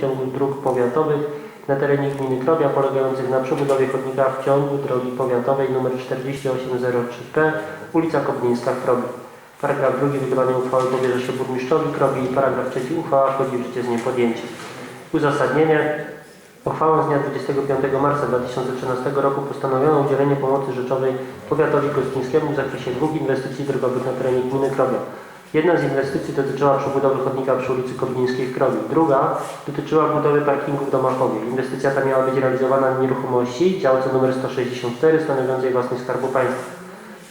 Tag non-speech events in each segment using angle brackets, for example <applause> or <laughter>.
ciągu dróg powiatowych na terenie gminy Krobia polegających na przebudowie chodnika w ciągu drogi powiatowej nr 4803P ulica Koblińska w. Paragraf drugi wykonanie uchwały powierza się burmistrzowi Krobi i paragraf trzeci uchwała wchodzi w życie z dniem podjęcia. Uzasadnienie. Uchwałą z dnia 25 marca 2013 roku postanowiono udzielenie pomocy rzeczowej powiatowi gostyńskiemu w zakresie dwóch inwestycji drogowych na terenie gminy Krobia. Jedna z inwestycji dotyczyła przebudowy chodnika przy ulicy Koblińskiej w Krobi. Druga dotyczyła budowy parkingu w Domachowie. Inwestycja ta miała być realizowana na nieruchomości działce nr 164 stanowiącej własność Skarbu Państwa.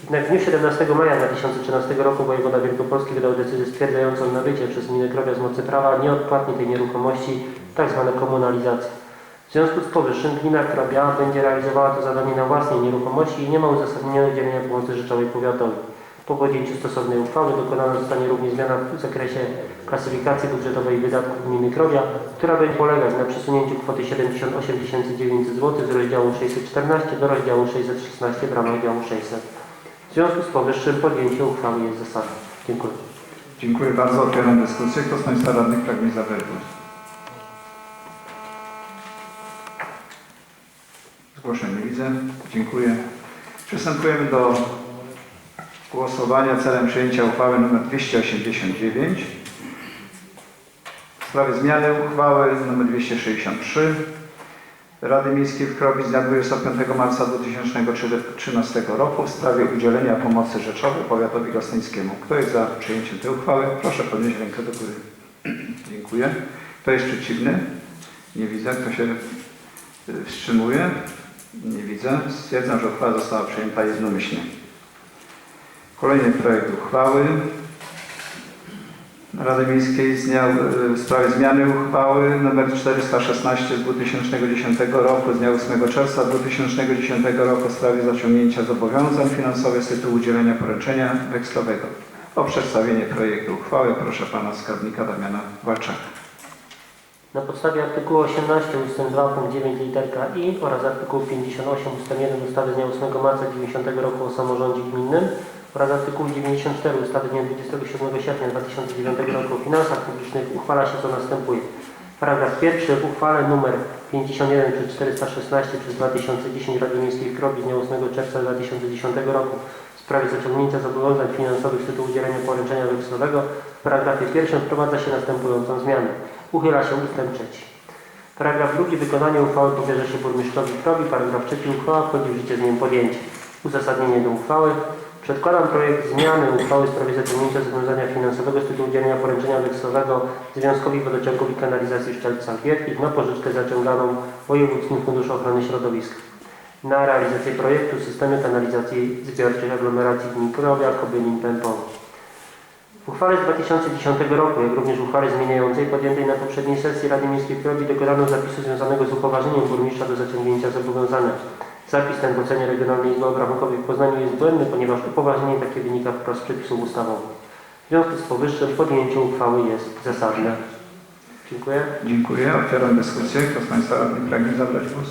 Jednak w dniu 17 maja 2013 roku wojewoda Wielkopolski wydał decyzję stwierdzającą nabycie przez gminę Krobia z mocy prawa nieodpłatnie tej nieruchomości, tzw. komunalizację. W związku z powyższym gmina Krobia będzie realizowała to zadanie na własnej nieruchomości i nie ma uzasadnienia udzielenia pomocy rzeczowej powiatowi. Po podjęciu stosownej uchwały dokonana zostanie również zmiana w zakresie klasyfikacji budżetowej wydatków gminy Krobia, która będzie polegać na przesunięciu kwoty 78 900 zł z rozdziału 614 do rozdziału 616 w ramach działu 600. W związku z powyższym podjęcie uchwały jest zasadne. Dziękuję. Dziękuję bardzo. Otwieram dyskusję. Kto z Państwa radnych pragnie zabrać głos? Zgłoszeń nie widzę. Dziękuję. Przystępujemy do głosowania celem przyjęcia uchwały nr 289 w sprawie zmiany uchwały nr 263 Rady Miejskiej w Krobi z dnia 25 marca 2013 roku w sprawie udzielenia pomocy rzeczowej powiatowi gostyńskiemu. Kto jest za przyjęciem tej uchwały? Proszę podnieść rękę do góry. <clears throat> Dziękuję. Kto jest przeciwny? Nie widzę. Kto się y, wstrzymuje? Nie widzę. Stwierdzam, że uchwała została przyjęta jednomyślnie. Kolejny projekt uchwały Rady Miejskiej z dnia, y, w sprawie zmiany uchwały nr 416 z 2010 roku z dnia 8 czerwca 2010 roku w sprawie zaciągnięcia zobowiązań finansowych z tytułu udzielenia poręczenia wekslowego. O przedstawienie projektu uchwały proszę pana skarbnika Damiana Walczaka. Na podstawie artykułu 18 ust. 2 punkt 9 literka i oraz artykułu 58 ust. 1 ustawy z dnia 8 marca 90 roku o samorządzie gminnym oraz artykułu 94 ustawy dnia 27 sierpnia 2009 roku o finansach publicznych uchwala się co następuje. Paragraf pierwszy w uchwale nr 51 przez 416 przez 2010 Rady Miejskiej w Krobi z dnia 8 czerwca 2010 roku w sprawie zaciągnięcia zobowiązań finansowych z tytułu udzielenia poręczenia wekslowego w paragrafie pierwszym wprowadza się następującą zmianę. Uchyla się ustęp trzeci. Paragraf drugi. Wykonanie uchwały powierza się burmistrzowi Krobi. Paragraf trzeci. Uchwała wchodzi w życie z dniem podjęcia. Uzasadnienie do uchwały. Przedkładam projekt zmiany uchwały w sprawie zaciągnięcia zobowiązania finansowego z tytułu udzielenia poręczenia wekslowego Związkowi Wodociągów i Kanalizacji Szczelca Wielkich na pożyczkę zaciąganą Wojewódzkim Fundusz Ochrony Środowiska na realizację projektu systemu kanalizacji zbiorczej aglomeracji gmin Krowia, Kobylin, Pępowo. W uchwale z 2010 roku, jak również w uchwale zmieniającej podjętej na poprzedniej sesji Rady Miejskiej w dokonano zapisu związanego z upoważnieniem burmistrza do zaciągnięcia zobowiązania. Zapis ten w ocenie Regionalnej Izby Obrachunkowej w Poznaniu jest błędny, ponieważ upoważnienie takie wynika wprost z przepisów ustawowych. W związku z powyższym podjęcie uchwały jest zasadne. Dziękuję. Dziękuję. Otwieram dyskusję. Kto z Państwa radnych pragnie zabrać głos?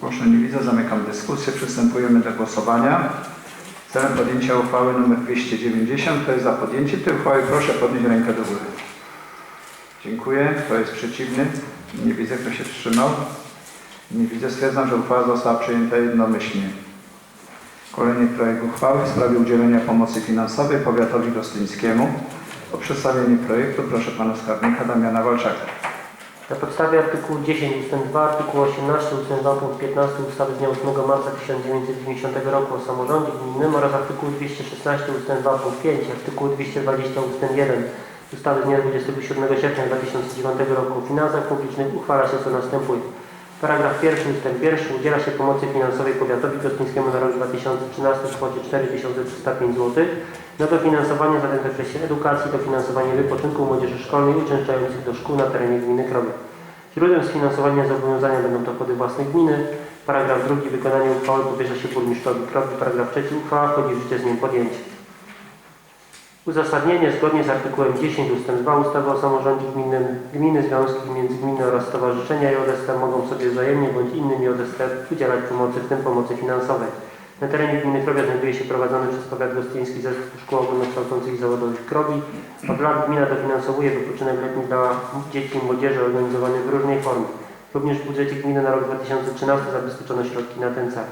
Proszę, nie widzę. Zamykam dyskusję. Przystępujemy do głosowania. Celem podjęcia uchwały nr 290 to jest za podjęcie tej uchwały. Proszę podnieść rękę do góry. Dziękuję. Kto jest przeciwny? Nie widzę. Kto się wstrzymał? Nie widzę. Stwierdzam, że uchwała została przyjęta jednomyślnie. Kolejny projekt uchwały w sprawie udzielenia pomocy finansowej powiatowi gostyńskiemu. O przedstawienie projektu proszę pana skarbnika Damiana Walczaka. Na podstawie artykułu 10 ust. 2, artykułu 18 ust. 2 punkt 15 ustawy z dnia 8 marca 1990 roku o samorządzie gminnym oraz artykułu 216 ust. 2 punkt 5, artykułu 220 ust. 1 ustawy z dnia 27 sierpnia 2009 roku o finansach publicznych uchwala się co następuje. Paragraf pierwszy ust. 1 udziela się pomocy finansowej powiatowi gostyńskiemu na rok 2013 w kwocie 4305 zł na dofinansowanie zadań w zakresie edukacji, dofinansowanie wypoczynku młodzieży szkolnej uczęszczających do szkół na terenie gminy Krobie. Źródłem sfinansowania zobowiązania będą dochody własne gminy. Paragraf drugi. Wykonanie uchwały powierza się burmistrzowi Krobi. Paragraf trzeci. Uchwała wchodzi w życie z dniem podjęcia. Uzasadnienie zgodnie z artykułem 10 ust. 2 ustawy o samorządzie gminnym gminy, związki międzygminne oraz stowarzyszenia JST mogą sobie wzajemnie bądź innym JST udzielać pomocy, w tym pomocy finansowej. Na terenie gminy Krobia znajduje się prowadzony przez powiat gostyński zespół szkół ogólnokształcących i zawodowych Krobi. Od lat gmina dofinansowuje wypoczynek letni dla dzieci i młodzieży organizowany w różnej formie. Również w budżecie gminy na rok 2013 zabezpieczono środki na ten cel.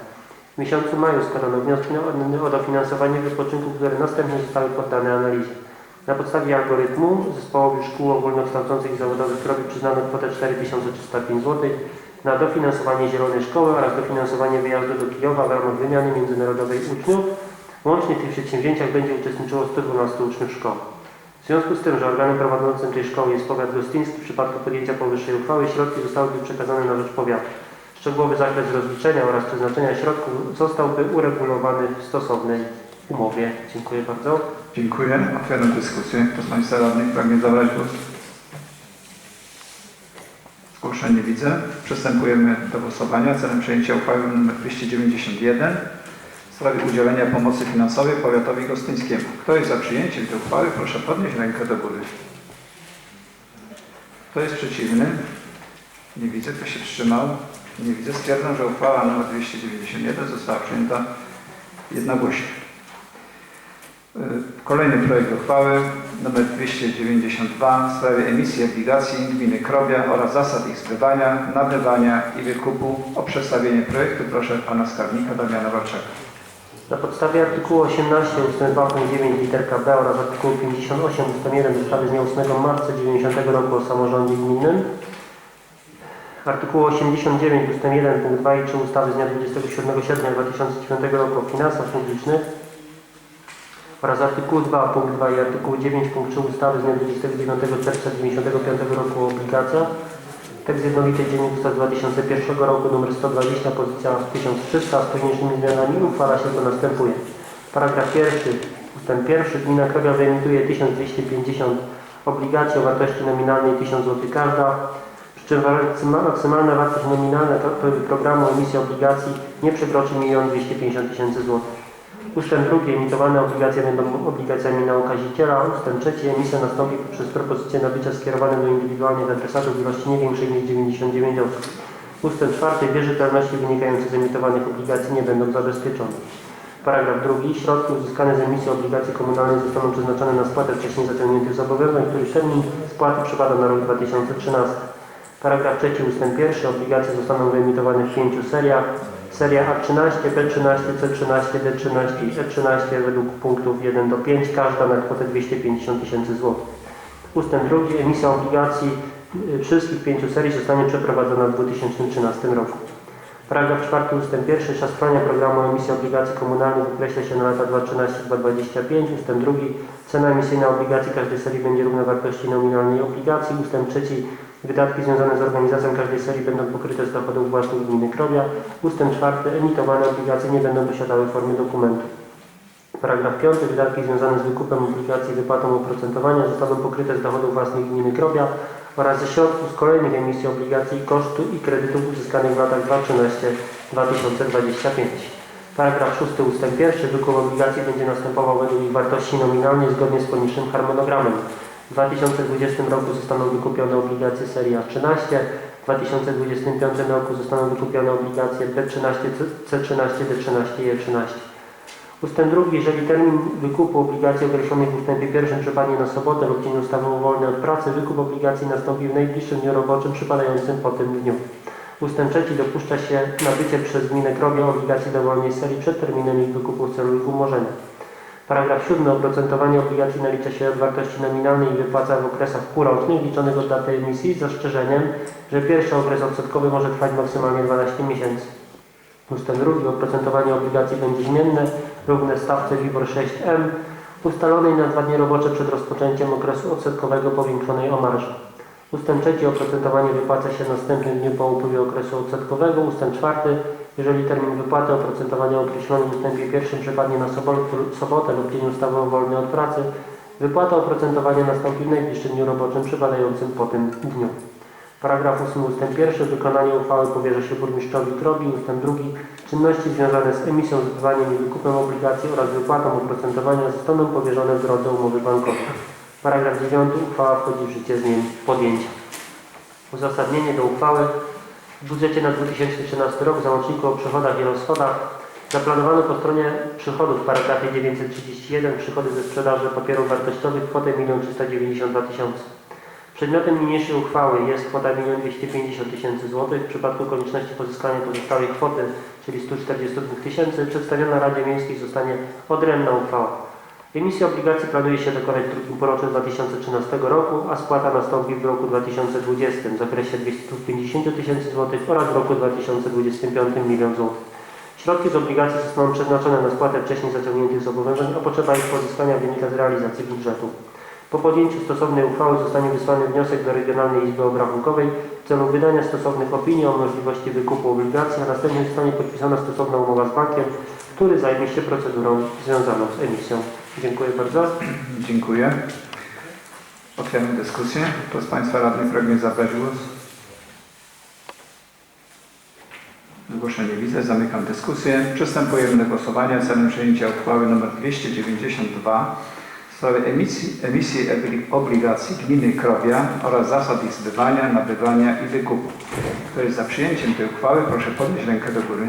W miesiącu maju składano wnioski o- dofinansowanie wypoczynków, które następnie zostały poddane analizie. Na podstawie algorytmu zespołowi szkół ogólnokształcących i zawodowych Krobi przyznano kwotę 4305 zł na dofinansowanie Zielonej Szkoły oraz dofinansowanie wyjazdu do Kijowa w ramach wymiany międzynarodowej uczniów. Łącznie w tych przedsięwzięciach będzie uczestniczyło 112 uczniów szkoły. W związku z tym, że organem prowadzącym tej szkoły jest powiat gostyński, w przypadku podjęcia powyższej uchwały środki zostałyby przekazane na rzecz powiatu. Szczegółowy zakres rozliczenia oraz przeznaczenia środków zostałby uregulowany w stosownej umowie. Dziękuję bardzo. Dziękuję. Otwieram dyskusję. Kto z Państwa radnych pragnie zabrać głos? Zgłoszeń nie widzę. Przystępujemy do głosowania celem przyjęcia uchwały nr 291 w sprawie udzielenia pomocy finansowej powiatowi gostyńskiemu. Kto jest za przyjęciem tej uchwały, proszę podnieść rękę do góry. Kto jest przeciwny? Nie widzę. Kto się wstrzymał? Nie widzę. Stwierdzam, że uchwała nr 291 została przyjęta jednogłośnie. Y, Kolejny projekt uchwały nr 292 w sprawie emisji obligacji gminy Krobia oraz zasad ich zbywania, nabywania i wykupu. O przedstawienie projektu proszę pana skarbnika Damiana Walczaka. Na podstawie artykułu 18 ust. 2 punkt 9 literka B oraz artykułu 58 ust. 1 ustawy z dnia 8 marca 90 roku o samorządzie gminnym, artykułu 89 ust. 1 punkt 2 i 3 ustawy z dnia 27 sierpnia 2009 roku o finansach publicznych oraz artykułu 2 punkt 2 i artykułu 9 punkt 3 ustawy z dnia 29 czerwca 95 roku o obligacjach Tekst jednolity Dziennik Ustaw 2001 roku nr 120 pozycja 1300 z późniejszymi zmianami uchwala się to następuje. Paragraf pierwszy ustęp pierwszy Gmina Krowia wyemituje 1250 obligacji o wartości nominalnej 1000 zł każda, maksyma- maksymalna wartość nominalna pro- programu emisji obligacji nie przekroczy 1 250 tysięcy złotych. Ustęp drugi. Emitowane obligacje będą obligacjami na okaziciela. Ustęp trzeci. Emisja nastąpi poprzez propozycję nabycia skierowane do indywidualnych adresatów w ilości nie większej niż 99 osób. Ustęp czwarty. Wierzytelności wynikające z emitowanych obligacji nie będą zabezpieczone. Paragraf drugi. Środki uzyskane z emisji obligacji komunalnej zostaną przeznaczone na spłatę wcześniej zaciągniętych zobowiązań, których termin spłaty przypada na rok 2013. Paragraf trzeci. Ustęp pierwszy. Obligacje zostaną wyemitowane w pięciu seriach. Seria A13, B13, C13, D13 i E13 według punktów 1 do 5, każda na kwotę 250 tysięcy złotych. Ustęp drugi. Emisja obligacji y, wszystkich pięciu serii zostanie przeprowadzona w 2013 roku. Paragraf czwarty ustęp pierwszy. Czas trwania programu emisji obligacji komunalnych określa się na lata 2013-2025. Ustęp drugi. Cena emisyjna obligacji każdej serii będzie równa wartości nominalnej obligacji. Ustęp trzeci. Wydatki związane z organizacją każdej serii będą pokryte z dochodów własnych gminy Krowia. Ustęp czwarty. Emitowane obligacje nie będą posiadały formy dokumentu. Paragraf 5. Wydatki związane z wykupem obligacji i wypłatą oprocentowania zostaną pokryte z dochodów własnych gminy Krowia oraz ze środków z kolejnych emisji obligacji, kosztu i kredytów uzyskanych w latach 2013-2025. Paragraf 6 ustęp 1. Wykup obligacji będzie następował według ich wartości nominalnej zgodnie z poniższym harmonogramem. W 2020 roku zostaną wykupione obligacje serii A13, w 2025 roku zostaną wykupione obligacje B13, C13, D13 i E13. Ustęp drugi. Jeżeli termin wykupu obligacji określonych w ustępie pierwszym przypadnie na sobotę lub dzień ustawowo wolny od pracy, wykup obligacji nastąpi w najbliższym dniu roboczym przypadającym po tym dniu. Ustęp trzeci. Dopuszcza się nabycie przez gminę Krowia obligacji dowolnej serii przed terminem ich wykupu w celu ich umorzenia. Paragraf 7. Oprocentowanie obligacji nalicza się od wartości nominalnej i wypłaca w okresach półrocznych liczonych od daty emisji z zastrzeżeniem, że pierwszy okres odsetkowy może trwać maksymalnie 12 miesięcy. Ustęp drugi. Oprocentowanie obligacji będzie zmienne, równe stawce WIBOR 6M, ustalonej na dwa dni robocze przed rozpoczęciem okresu odsetkowego powiększonej o marżę. Ustęp trzeci. Oprocentowanie wypłaca się następnym dniu po upływie okresu odsetkowego. Ustęp czwarty. Jeżeli termin wypłaty oprocentowania określony w ustępie pierwszym przypadnie na sobotę, lub dzień ustawowo wolny od pracy, wypłata oprocentowania nastąpi w najbliższym dniu roboczym przypadającym po tym dniu. Paragraf 8 ustęp 1. Wykonanie uchwały powierza się burmistrzowi Krobi. Ustęp 2. Czynności związane z emisją, zbywaniem i wykupem obligacji oraz wypłatą oprocentowania zostaną powierzone w drodze umowy bankowej. Paragraf 9. Uchwała wchodzi w życie z dniem podjęcia. Uzasadnienie do uchwały. W budżecie na 2013 rok w załączniku o przychodach i Zaplanowano po stronie przychodów w paragrafie 931 przychody ze sprzedaży papierów wartościowych kwotę 1 392 tysiące. Przedmiotem niniejszej uchwały jest kwota 1 250 tysięcy złotych. W przypadku konieczności pozyskania pozostałej kwoty, czyli 142 tysięcy, przedstawiona Radzie Miejskiej zostanie odrębna uchwała. Emisję obligacji planuje się dokonać w drugim półroczu 2013 roku, a spłata nastąpi w roku 2020 w zakresie 250 tysięcy złotych oraz w roku 2025 milion złotych. Środki z obligacji zostaną przeznaczone na spłatę wcześniej zaciągniętych zobowiązań, a potrzeba ich pozyskania wynika z realizacji budżetu. Po podjęciu stosownej uchwały zostanie wysłany wniosek do Regionalnej Izby Obrachunkowej w celu wydania stosownych opinii o możliwości wykupu obligacji, a następnie zostanie podpisana stosowna umowa z bankiem, który zajmie się procedurą związaną z emisją. Dziękuję bardzo. Dziękuję. Otwieram dyskusję. Kto z Państwa radnych pragnie zabrać głos? Zgłoszenie widzę. Zamykam dyskusję. Przystępujemy do głosowania celem przyjęcia uchwały nr 292 w sprawie emisji, emisji obligacji gminy Krowia oraz zasad ich zbywania, nabywania i wykupu. Kto jest za przyjęciem tej uchwały, proszę podnieść rękę do góry.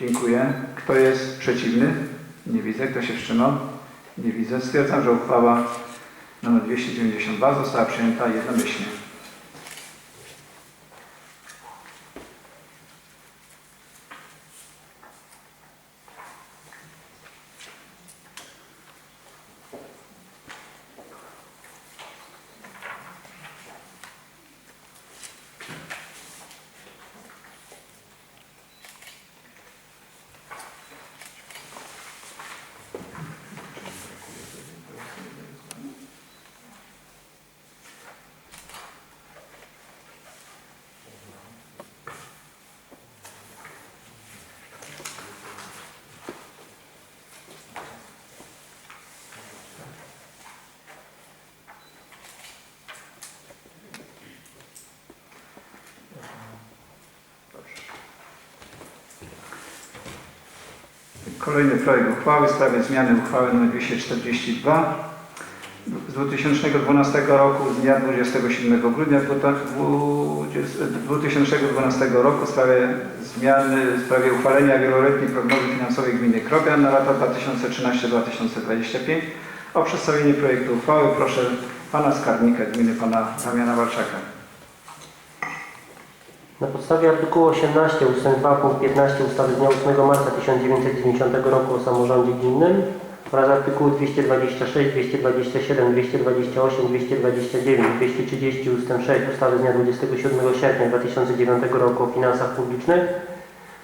Dziękuję. Kto jest przeciwny? Nie widzę. Kto się wstrzymał? Nie widzę. Stwierdzam, że uchwała nr 292 została przyjęta jednomyślnie. Kolejny projekt uchwały w sprawie zmiany uchwały nr 242 z 2012 roku z dnia 27 grudnia 2012 roku w sprawie zmiany, w sprawie uchwalenia wieloletniej prognozy finansowej gminy Krobia na lata 2013-2025. O przedstawienie projektu uchwały proszę pana skarbnika gminy, pana Damiana Walczaka. Na podstawie artykułu 18 ust. 2 punkt 15 ustawy z dnia 8 marca 1990 roku o samorządzie gminnym oraz artykułu 226, 227, 228, 229, 230 ust. 6 ustawy z dnia 27 sierpnia 2009 roku o finansach publicznych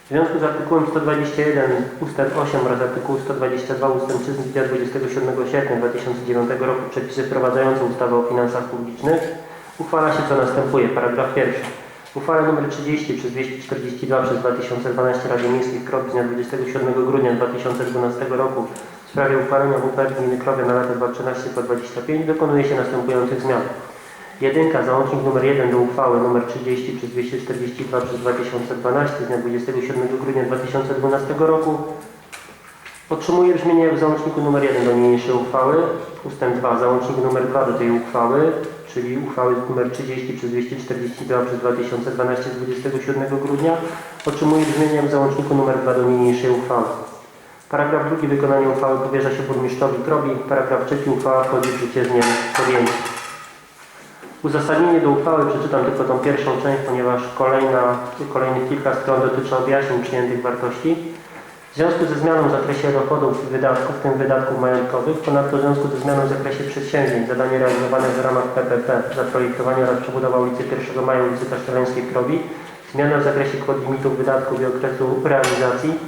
w związku z artykułem 121 ust. 8 oraz artykułu 122 ust. 3 z dnia 27 sierpnia 2009 roku przepisy wprowadzające ustawę o finansach publicznych uchwala się co następuje. Paragraf pierwszy. Uchwała nr 30 przez 242 przez 2012 Rady Miejskiej Krowie z dnia 27 grudnia 2012 roku w sprawie uchwalenia WPR gminy Krowia na lata 2013-2025 dokonuje się następujących zmian. Jedynka, załącznik nr 1 do uchwały nr 30 przez 242 przez 2012 z dnia 27 grudnia 2012 roku otrzymuje brzmienie w załączniku nr 1 do niniejszej uchwały. Ustęp 2, załącznik nr 2 do tej uchwały, czyli uchwały nr 30 przez 242 przez 2012 z 27 grudnia otrzymuje brzmienie w załączniku nr 2 do niniejszej uchwały. Paragraf drugi wykonanie uchwały powierza się burmistrzowi Krobi. Paragraf trzeci uchwała wchodzi w życie z dniem podjęcia. Uzasadnienie do uchwały przeczytam tylko tą pierwszą część, ponieważ kolejna, kolejnych kilka stron dotyczy objaśnień przyjętych wartości. W związku ze zmianą w zakresie dochodów i wydatków, w tym wydatków majątkowych, ponadto w związku ze zmianą w zakresie przedsięwzięć, zadanie realizowane w ramach PPP, zaprojektowanie oraz przebudowa ulicy 1 Maja, ulicy Kasztelańskiej w Krobi, zmiana w zakresie kwot limitów wydatków i okresu realizacji,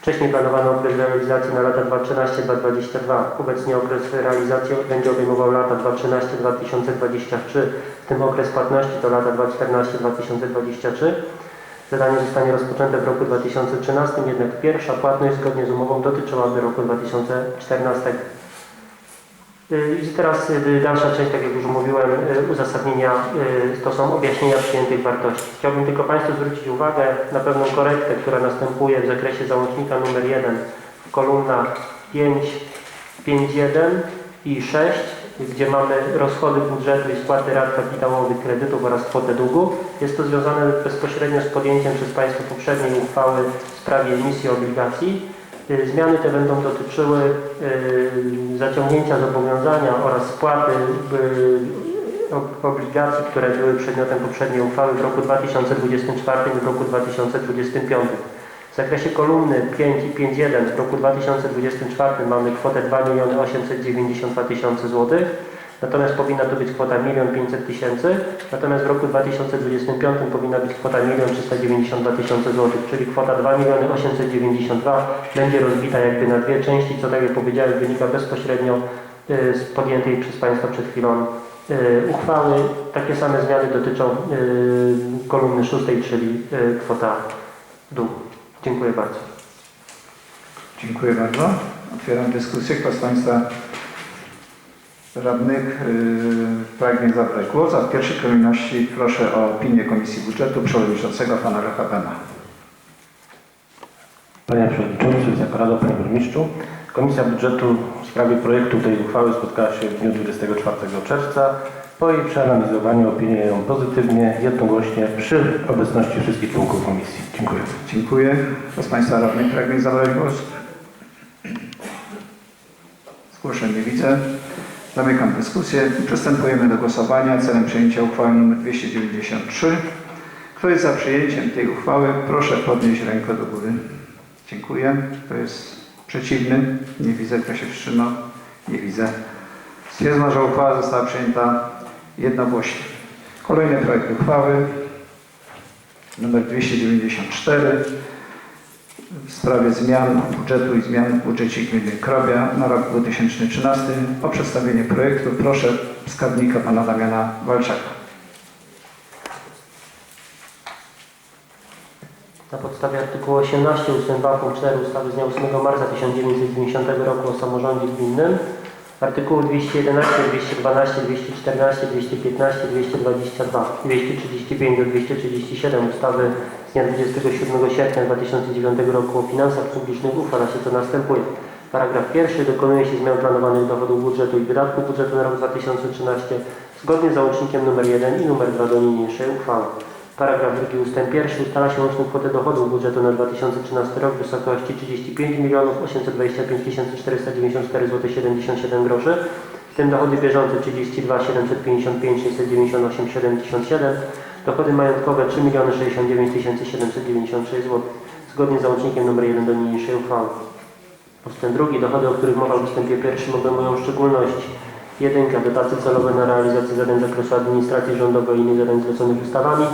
Wcześniej planowano okres realizacji na lata 2013-2022. Obecnie okres realizacji będzie obejmował lata 2013-2023, w tym okres płatności to lata 2014-2023. Zadanie zostanie rozpoczęte w roku 2013, jednak pierwsza płatność zgodnie z umową dotyczyłaby roku 2014. Y, I teraz y, dalsza część, tak jak już mówiłem, y, uzasadnienia to są objaśnienia przyjętych wartości. Chciałbym tylko Państwu zwrócić uwagę na pewną korektę, która następuje w zakresie załącznika numer 1 w kolumnach 5, 5.1 i 6 gdzie mamy rozchody budżetu i spłaty rat kapitałowych kredytów oraz kwotę długu. Jest to związane bezpośrednio z podjęciem przez Państwa poprzedniej uchwały w sprawie emisji obligacji. Y, Zmiany te będą dotyczyły y, zaciągnięcia zobowiązania oraz spłaty y, ob- obligacji, które były przedmiotem poprzedniej uchwały w roku 2024 i w roku 2025. W zakresie kolumny 5 i 5.1 w roku 2024 mamy kwotę 2 892 tysiące złotych, natomiast powinna to być kwota 1 500 tysięcy, natomiast w roku 2025 powinna być kwota 1 392 tysiące złotych, czyli kwota 2 892 będzie rozbita jakby na dwie części, co tak jak powiedziałem wynika bezpośrednio y, z podjętej przez Państwa przed chwilą y, uchwały. Takie same zmiany dotyczą y, kolumny szóstej, czyli kwota długu. Dziękuję bardzo. Dziękuję bardzo. Otwieram dyskusję. Kto z Państwa radnych yy, pragnie zabrać głos? A w pierwszej kolejności proszę o opinię Komisji Budżetu Przewodniczącego Pana Lecha Bena. Panie Przewodniczący, Zakorado, Panie Burmistrzu. Komisja Budżetu w sprawie projektu tej uchwały spotkała się w dniu 24 czerwca. Po jej przeanalizowaniu opiniuję ją pozytywnie, jednogłośnie przy obecności wszystkich członków komisji. Dziękuję. Dziękuję. Kto z Państwa radnych pragnie zabrać głos? Zgłoszeń nie widzę. Zamykam dyskusję. Przystępujemy do głosowania celem przyjęcia uchwały nr 293. Kto jest za przyjęciem tej uchwały, proszę podnieść rękę do góry. Dziękuję. Kto jest przeciwny? Nie widzę. Kto się wstrzymał? Nie widzę. Stwierdzam, że uchwała została przyjęta jednogłośnie. Kolejny projekt uchwały numer 294 w sprawie zmian budżetu i zmian w budżecie gminy Krobia na rok 2013. O przedstawienie projektu proszę skarbnika pana Damiana Walczaka. Na podstawie artykułu 18 ust. 2 punkt 4 ustawy z dnia 8 marca 1990 roku o samorządzie gminnym, artykułu 211, 212, 214, 215, 222, 235 do 237 ustawy z dnia 27 sierpnia 2009 roku o finansach publicznych uchwala się co następuje. Paragraf pierwszy dokonuje się zmian planowanych dochodów budżetu i wydatków budżetu na rok 2013 zgodnie z załącznikiem nr 1 i nr 2 do niniejszej uchwały. Paragraf drugi ustęp pierwszy ustala się łączną kwotę dochodów budżetu na 2013 rok w wysokości 35 825 494 zł 77 groszy, w tym dochody bieżące 32 755 698 77, dochody majątkowe 3 069 796 zł, zgodnie z załącznikiem nr 1 do niniejszej uchwały. Ustęp drugi, dochody, o których mowa w ustępie pierwszym obejmują w szczególności jedynka, dotacje celowe na realizację zadań z zakresu administracji rządowej i innych zadań zleconych ustawami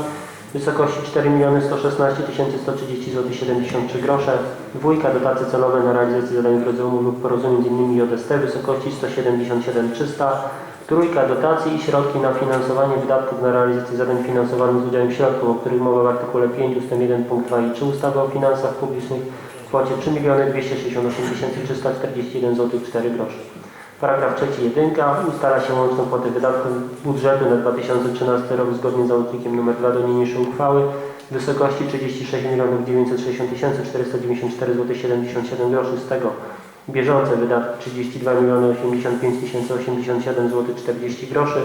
wysokości 4 116 130 zł 73 grosze, dwójka, dotacje celowe na realizację zadań w drodze umów lub porozumień z innymi JST w wysokości 177 300, trójka, dotacje i środki na finansowanie wydatków na realizację zadań finansowanych z udziałem środków, o których mowa w artykule 5 ust. 1 punkt 2 i 3 ustawy o finansach publicznych w kwocie 3 268 341 zł 4 grosze. Paragraf trzeci jedynka ustala się łączną kwotę wydatków budżetu na 2013 rok zgodnie z załącznikiem nr 2 do niniejszej uchwały w wysokości 36 960 494 zł 77 groszy z tego bieżące wydatki 32 085 087 zł 40 groszy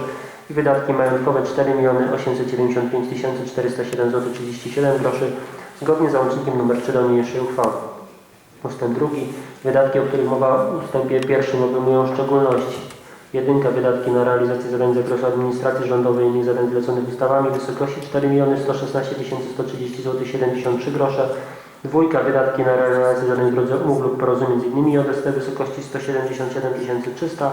i wydatki majątkowe 4 895 407 zł 37 groszy zgodnie z załącznikiem nr 3 do niniejszej uchwały. Ustęp drugi. Wydatki, o których mowa w ustępie pierwszym obejmują w szczególności jedynka wydatki na realizację zadań z zakresu administracji rządowej i innych zadań zleconych ustawami w wysokości 4 116 130 zł 73 grosze. Dwójka wydatki na realizację zadań w drodze umów lub porozumień z innymi JST w wysokości 177 300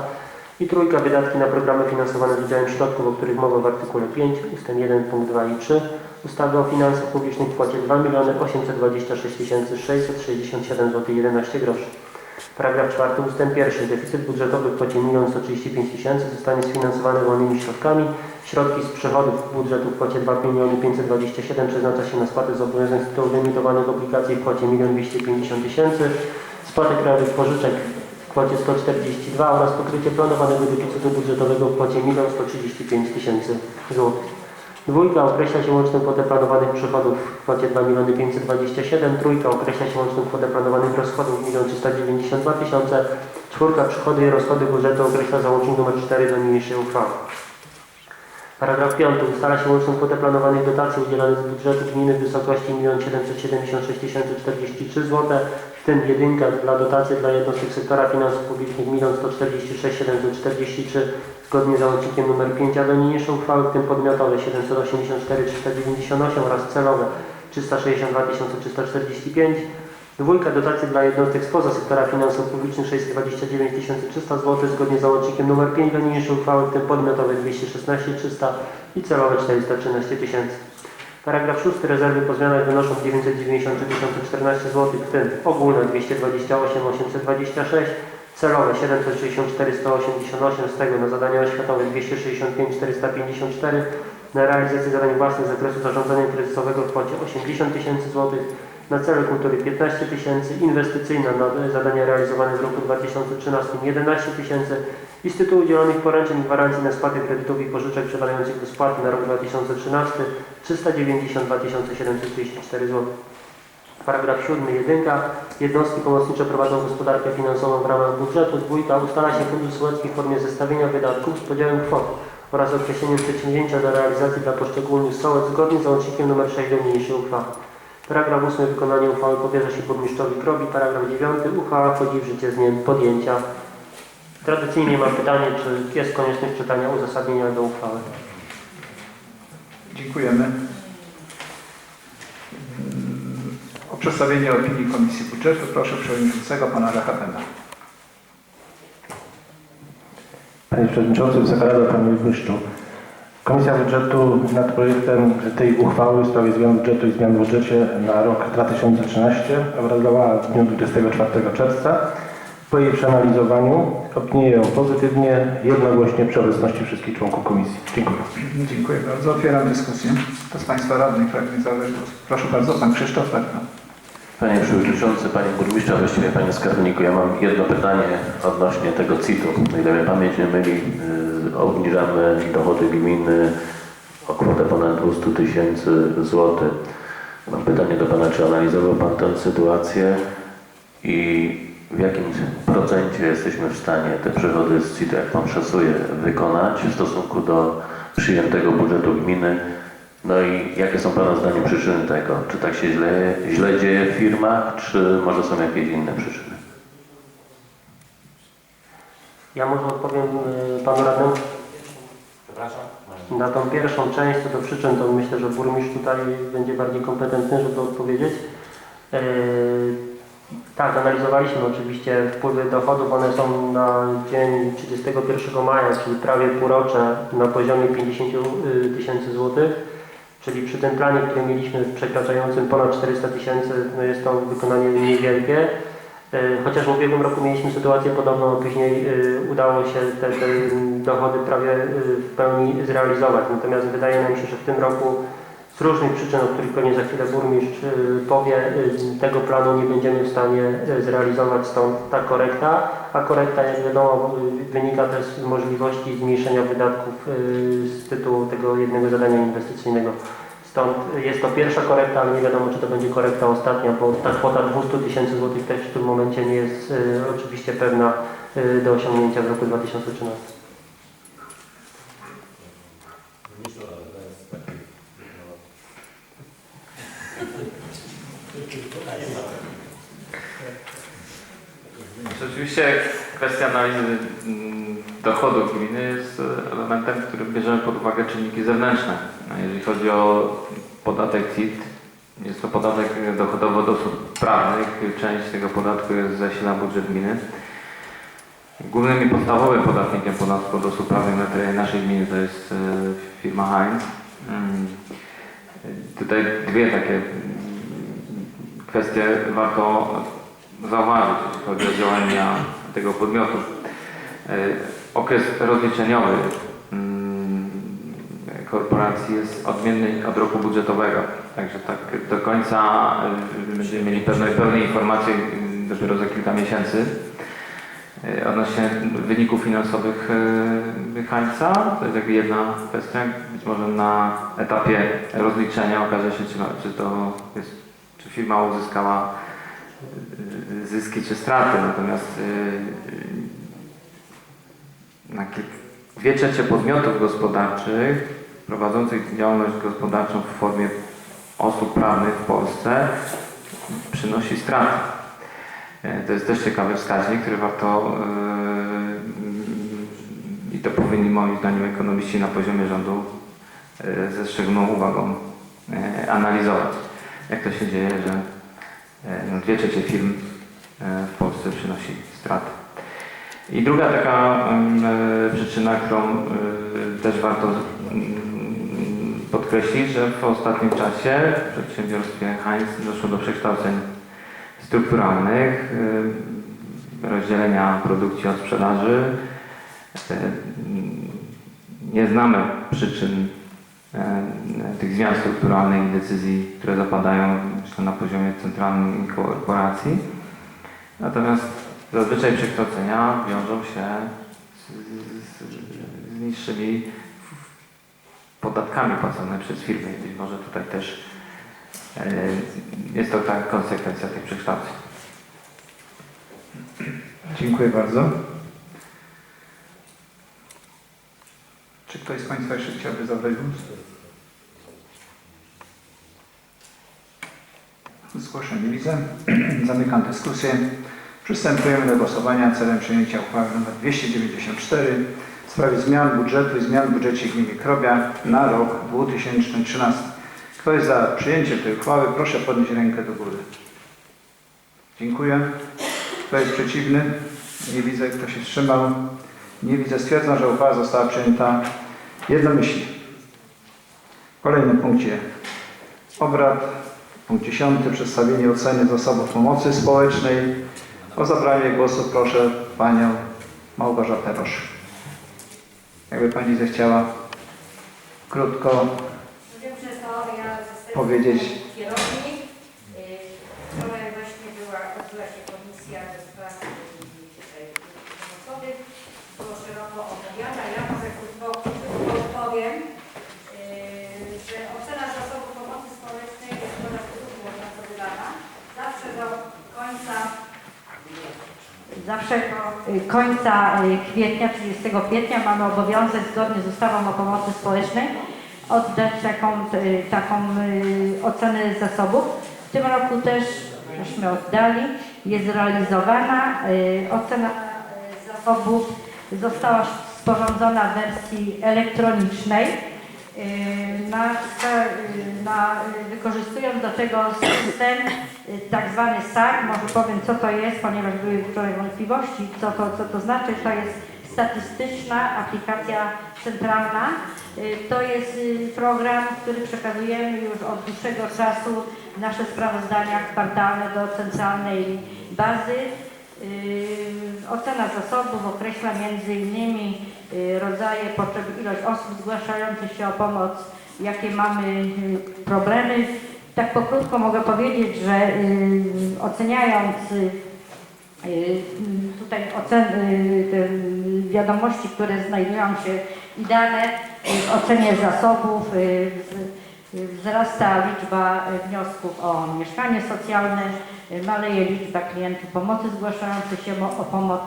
i trójka wydatki na programy finansowane z udziałem środków, o których mowa w artykule 5 ust. 1 punkt 2 i 3 ustawy o finansach publicznych kwocie 2 826 667 zł 11 groszy. Paragraf 4 ustęp 1. Deficyt budżetowy w kwocie 1 135 tysięcy zostanie sfinansowany wolnymi środkami. Środki z przychodów budżetu w kwocie 2 527 przeznacza się na spłatę zobowiązań z tytułu limitowanych obligacji w kwocie 1 250 tysięcy, spłatę krajowych pożyczek w kwocie 142 oraz pokrycie planowanego deficytu budżetowego w kwocie 1 135 tysięcy złotych. Dwójka określa się łączną kwotę planowanych przychodów w kwocie 2 527, trójka określa się łączną kwotę planowanych rozchodów 1 392 tysiące Czwórka. Przychody i rozchody budżetu określa załącznik nr 4 do niniejszej uchwały. Paragraf 5. Ustala się łączną kwotę planowanych dotacji udzielanych z budżetu gminy w wysokości 1 776 043 zł, w tym jedynka dla dotacji dla jednostek sektora finansów publicznych 1 146 743 zgodnie z załącznikiem nr 5 a do niniejszej uchwały, w tym podmiotowe 784 398 oraz celowe 362 345. Dwójka dotacji dla jednostek spoza sektora finansów publicznych 629 300 zł zgodnie z załącznikiem nr 5 do niniejszej uchwały, w tym podmiotowe 216 300 i celowe 413 tysięcy. Paragraf 6. Rezerwy po zmianach wynoszą 990 014 zł, w tym ogólne 228 826, celowe 764 188, z tego na zadania oświatowe 265 454, na realizację zadań własnych z zakresu zarządzania kryzysowego w kwocie 80 tysięcy złotych, na cele kultury 15 tysięcy, inwestycyjne na zadania realizowane w roku 2013 11 tysięcy. I z tytułu udzielonych poręczeń gwarancji na spłatę kredytów i pożyczek przypadających do spłaty na rok 2013 392 734 zł. Paragraf 7. Jedynka. Jednostki pomocnicze prowadzą gospodarkę finansową w ramach budżetu. Dwójka. Ustala się fundusz sołecki w formie zestawienia wydatków z podziałem kwot oraz określeniem przedsięwzięcia do realizacji dla poszczególnych sołec zgodnie z załącznikiem nr 6 do niniejszej uchwały. Paragraf 8. Wykonanie uchwały powierza się burmistrzowi Krobi. Paragraf 9. Uchwała wchodzi w życie z dniem podjęcia. Tradycyjnie mam pytanie, czy jest konieczność czytania uzasadnienia do uchwały. Dziękujemy. Mm, O przedstawienie opinii Komisji Budżetu proszę Przewodniczącego Pana Lecha Pena. Panie Przewodniczący, Wysoka Rado, Panie Burmistrzu. Komisja Budżetu nad projektem tej uchwały w sprawie zmian budżetu i zmian w budżecie na rok 2013 obradowała w dniu 24 czerwca. Po jej przeanalizowaniu opiniuję ją pozytywnie, jednogłośnie przy obecności wszystkich członków komisji. Dziękuję. Dziękuję bardzo. Otwieram dyskusję. Kto z Państwa radnych pragnie zabrać głos? Proszę bardzo, Pan Krzysztof Petno. Panie Przewodniczący, Panie Burmistrzu, właściwie Panie Skarbniku, ja mam jedno pytanie odnośnie tego CIT-u. O ile mnie pamięć nie myli, y, obniżamy dochody gminy o kwotę ponad 200 tysięcy złotych. Mam pytanie do Pana, czy analizował Pan tę sytuację i w jakim procencie jesteśmy w stanie te przychody z CIT-u, jak Pan szacuje, wykonać w stosunku do przyjętego budżetu gminy? No i jakie są Pana zdaniem przyczyny tego? Czy tak się źle, źle dzieje w firmach, czy może są jakieś inne przyczyny? Ja może odpowiem y, Panu Radnemu. Na tą pierwszą część, co do przyczyn, to myślę, że burmistrz tutaj będzie bardziej kompetentny, żeby odpowiedzieć. Yy, tak, analizowaliśmy oczywiście wpływy dochodów. One są na dzień 31 maja, czyli prawie półrocze na poziomie 50 y, tysięcy złotych. Czyli przy tym planie, który mieliśmy przekraczającym ponad 400 tysięcy, no jest to wykonanie niewielkie. E, Chociaż w ubiegłym roku mieliśmy sytuację podobną, później e, udało się te, te dochody prawie e, w pełni zrealizować. Natomiast wydaje nam się, że w tym roku z różnych przyczyn, o których pewnie za chwilę burmistrz powie, tego planu nie będziemy w stanie zrealizować, stąd ta korekta. A korekta, jak wiadomo, wynika też z możliwości zmniejszenia wydatków z tytułu tego jednego zadania inwestycyjnego. Stąd jest to pierwsza korekta, ale nie wiadomo, czy to będzie korekta ostatnia, bo ta kwota 200 tysięcy złotych też w tym momencie nie jest y, oczywiście pewna y, do osiągnięcia w roku 2013. Rzeczywiście kwestia analizy mm, dochodów gminy jest e, elementem, w którym bierzemy pod uwagę czynniki zewnętrzne. No, Jeżeli chodzi o podatek CIT, jest to podatek dochodowy od osób prawnych. Część tego podatku jest zasila budżet gminy. Głównym i podstawowym podatnikiem podatku od osób prawnych na terenie naszej gminy to jest e, firma Heinz. Mm, Tutaj dwie takie mm, kwestie warto zauważyć, jeśli chodzi o działania tego podmiotu. Okres rozliczeniowy mm, korporacji jest odmienny od roku budżetowego, także tak do końca e, będziemy mieli pewne, pełne informacje mm, dopiero za kilka miesięcy. E, Odnośnie wyników finansowych e, Hańca, to jest jakby jedna kwestia. Być może na etapie rozliczenia okaże się, czy, czy to jest, czy firma uzyskała y, zyski czy straty, natomiast y, na kilk, dwie trzecie podmiotów gospodarczych prowadzących działalność gospodarczą w formie osób prawnych w Polsce przynosi straty. E, To jest też ciekawy wskaźnik, który warto yy, i to powinni moim zdaniem ekonomiści na poziomie rządu yy, ze szczególną uwagą yy, analizować. Jak to się dzieje, że yy, no, dwie trzecie firm w Polsce przynosi straty. I druga taka yy, przyczyna, którą yy, też warto yy, podkreślić, że w ostatnim czasie w przedsiębiorstwie Heinz doszło do przekształceń strukturalnych, y, rozdzielenia produkcji od sprzedaży. Nie znamy przyczyn tych zmian strukturalnych i decyzji, które zapadają myślę, na poziomie centralnym korporacji. Natomiast zazwyczaj przekształcenia wiążą się z, z, z niższymi podatkami płaconymi przez firmy. Być może tutaj też e, jest to ta konsekwencja tych przekształceń. Dziękuję bardzo. Czy ktoś z Państwa jeszcze chciałby zabrać głos? Zgłoszeń nie widzę. <clears throat> Zamykam dyskusję. Przystępujemy do głosowania celem przyjęcia uchwały nr 294 w sprawie zmian budżetu i zmian w budżecie gminy Krobia na rok 2013. Kto jest za przyjęciem tej uchwały, proszę podnieść rękę do góry. Dziękuję. Kto jest przeciwny? Nie widzę. Kto się wstrzymał? Nie widzę. Stwierdzam, że uchwała została przyjęta jednomyślnie. W kolejnym punkcie obrad. Punkt 10. Przedstawienie oceny zasobów pomocy społecznej. O zabranie głosu proszę Panią Małgorzatę Rosz. Jakby Pani zechciała krótko Powiedzieć. kierownik. Y, Wczoraj właśnie była, odbyła się komisja do spraw y, tutaj pomocowych. Było szeroko omówiona. Ja może krótko, krótko powiem, y, że ocena zasobu pomocy społecznej jest po raz drugi opracowywana. Zawsze do końca Zawsze do y, końca y, kwietnia, 30 kwietnia mamy obowiązek zgodnie z ustawą o pomocy społecznej oddać taką, y, taką ocenę zasobów. W tym roku też żeśmy oddali, jest realizowana. Ocena zasobów została sporządzona w wersji elektronicznej. Y, Na, y, na, wykorzystując do tego system y, tak zwany SAR, może powiem co to jest, ponieważ były wczoraj wątpliwości, co to, co to znaczy, to jest statystyczna aplikacja centralna. To jest program, który przekazujemy już od dłuższego czasu nasze sprawozdania kwartalne do centralnej bazy. Yy, Ocena zasobów określa m.in. yy, rodzaje potrzeb, ilość osób zgłaszających się o pomoc, jakie mamy yy, problemy. Tak pokrótko mogę powiedzieć, że oceniając tutaj ocen, yy, te wiadomości, które znajdują się i dane w ocenie zasobów Wzrasta liczba e, wniosków o mieszkanie socjalne, e, maleje liczba klientów pomocy zgłaszających się o pomoc,